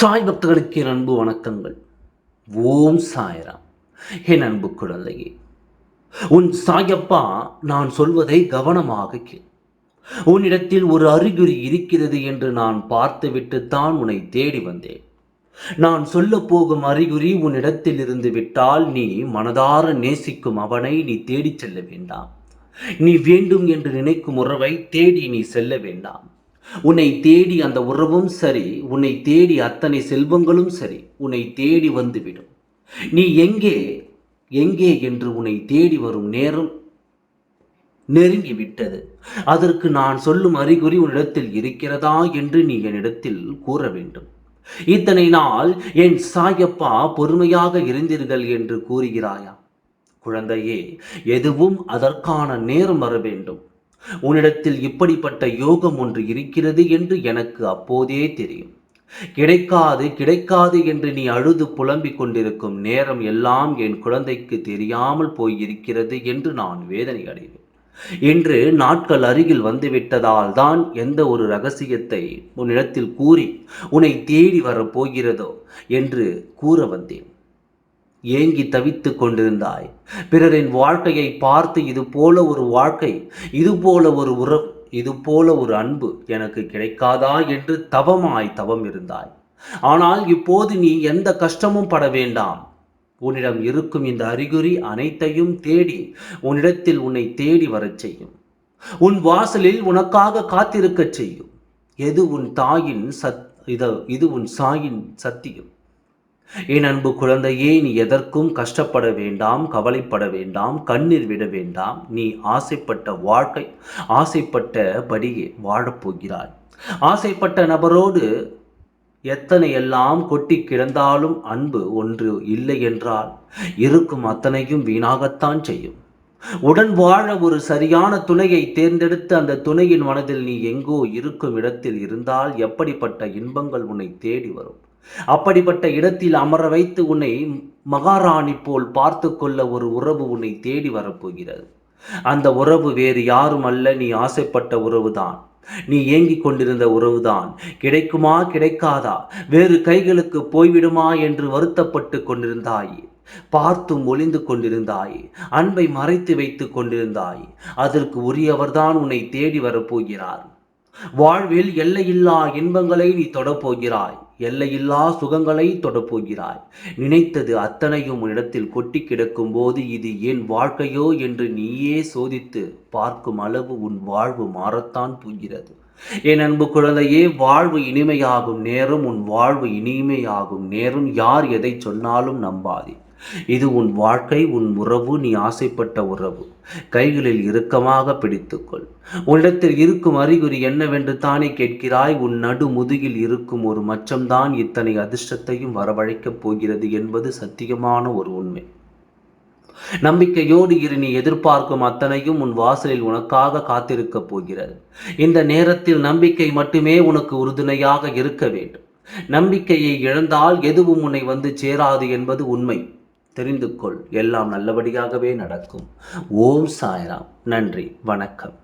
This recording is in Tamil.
சாய் பக்தர்களுக்கு என் அன்பு வணக்கங்கள். ஓம் சாய்ராம். என் அன்பு குழந்தையே உன் சாயப்பா நான் சொல்வதை கவனமாக கேள். உன்னிடத்தில் ஒரு அறிகுறி இருக்கிறது என்று நான் பார்த்துவிட்டு தான் உன்னை தேடி வந்தேன். நான் சொல்ல போகும் அறிகுறி உன்னிடத்தில் இருந்து விட்டால் நீ மனதார நேசிக்கும் அவனை நீ தேடிச் செல்ல வேண்டாம். நீ வேண்டும் என்று நினைக்கும் உறவை தேடி நீ செல்ல வேண்டாம். உன்னை தேடி அந்த உறவும் சரி உன்னை தேடி அத்தனை செல்வங்களும் சரி உன்னை தேடி வந்துவிடும். நீ எங்கே எங்கே என்று உன்னை தேடி வரும் நேரம் நெருங்கி விட்டது அதற்கு நான் சொல்லும் அறிகுறி உன்னிடத்தில் இருக்கிறதா என்று நீ என்னிடத்தில் கூற வேண்டும். இத்தனை நாள் என் சாயப்பா பொறுமையாக இருந்தீர்கள் என்று கூறுகிறாயா? குழந்தையே எதுவும் அதற்கான நேரம் வர வேண்டும். உன்னிடத்தில் இப்படிப்பட்ட யோகம் ஒன்று இருக்கிறது என்று எனக்கு அப்போதே தெரியும். கிடைக்காது கிடைக்காது என்று நீ அழுது புலம்பிக் கொண்டிருக்கும் நேரம் எல்லாம் என் குழந்தைக்கு தெரியாமல் போயிருக்கிறது என்று நான் வேதனை அடைவேன். இன்று நாட்கள் அருகில் வந்துவிட்டதால் தான் எந்த ஒரு ரகசியத்தை உன்னிடத்தில் கூறி உன்னை தேடி வரப்போகிறதோ என்று கூற வந்தேன். ஏங்கி தவித்து கொண்டிருந்தாய். பிறரின் வாழ்க்கையை பார்த்து இது போல ஒரு வாழ்க்கை இது போல ஒரு உறவு இது போல ஒரு அன்பு எனக்கு கிடைக்காதா என்று தவமாய் தவம் இருந்தாய். ஆனால் இப்போது நீ எந்த கஷ்டமும் பட வேண்டாம். உன்னிடம் இருக்கும் இந்த அறிகுறி அனைத்தையும் தேடி உன்னிடத்தில் உன்னை தேடி வரச் செய்யும். உன் வாசலில் உனக்காக காத்திருக்கச் செய்யும். எது உன் தாயின் சத் இது உன் சாயின் சத்தியம். என் அன்பு குழந்தையே நீ எதற்கும் கஷ்டப்பட வேண்டாம் கவலைப்பட வேண்டாம் கண்ணீர் விட வேண்டாம். நீ ஆசைப்பட்ட வாழ்க்கை ஆசைப்பட்டபடியே வாழப்போகிறாய். ஆசைப்பட்ட நபரோடு எத்தனை எல்லாம் கொட்டி கிடந்தாலும் அன்பு ஒன்று இல்லை என்றால் இருக்கும் அத்தனையும் வீணாகத்தான் செய்யும். உடன் வாழ ஒரு சரியான துணையை தேர்ந்தெடுத்து அந்த துணையின் மனதில் நீ எங்கோ இருக்கும் இடத்தில் இருந்தால் எப்படிப்பட்ட இன்பங்கள் உன்னை தேடி வரும்? அப்படிப்பட்ட இடத்தில் அமர வைத்து உன்னை மகாராணி போல் பார்த்து கொள்ள ஒரு உறவு உன்னை தேடி வரப்போகிறது. அந்த உறவு வேறு யாரும் அல்ல நீ ஆசைப்பட்ட உறவுதான். நீ ஏங்கிக் கொண்டிருந்த உறவுதான். கிடைக்குமா கிடைக்காதா? வேறு கைகளுக்கு போய்விடுமா என்று வருத்தப்பட்டு கொண்டிருந்தாய். பார்த்தும் ஒளிந்து கொண்டிருந்தாய். அன்பை மறைத்து வைத்துக் கொண்டிருந்தாய். அதற்கு உரியவர்தான் உன்னை தேடி வரப்போகிறார். வாழ்வில் எல்லையில்லா இன்பங்களை நீ தொடப்போகிறாய். எல்லையில்லா சுகங்களை தொடப்போகிறாய். நினைத்தது அத்தனையும் உன்னிடத்தில் கொட்டி கிடக்கும் போது இது என் வாழ்க்கையோ என்று நீயே சோதித்து பார்க்கும் அளவு உன் வாழ்வு மாறத்தான் போகிறது. என் அன்பு குழந்தையே வாழ்வு இனிமையாகும் நேரம் உன் வாழ்வு இனிமையாகும் நேரம். யார் எதை சொன்னாலும் நம்பாதே. இது உன் வாழ்க்கை உன் உறவு நீ ஆசைப்பட்ட உறவு. கைகளில் இறுக்கமாக பிடித்துக்கொள். உன்னிடத்தில் இருக்கும் அறிகுறி என்னவென்று தானே கேட்கிறாய்? உன் நடு முதுகில் இருக்கும் ஒரு மச்சம்தான் இத்தனை அதிர்ஷ்டத்தையும் வரவழைக்கப் போகிறது என்பது சத்தியமான ஒரு உண்மை. நம்பிக்கையோடு இரு நீ எதிர்பார்க்கும் அத்தனையும் உன் வாசலில் உனக்காக காத்திருக்கப் போகிறது. இந்த நேரத்தில் நம்பிக்கை மட்டுமே உனக்கு உறுதுணையாக இருக்க வேண்டும். நம்பிக்கையை இழந்தால் எதுவும் உன்னை வந்து சேராது என்பது உண்மை. தெரிந்து கொள் எல்லாம் நல்லபடியாகவே நடக்கும். ஓம் சாய்ராம். நன்றி. வணக்கம்.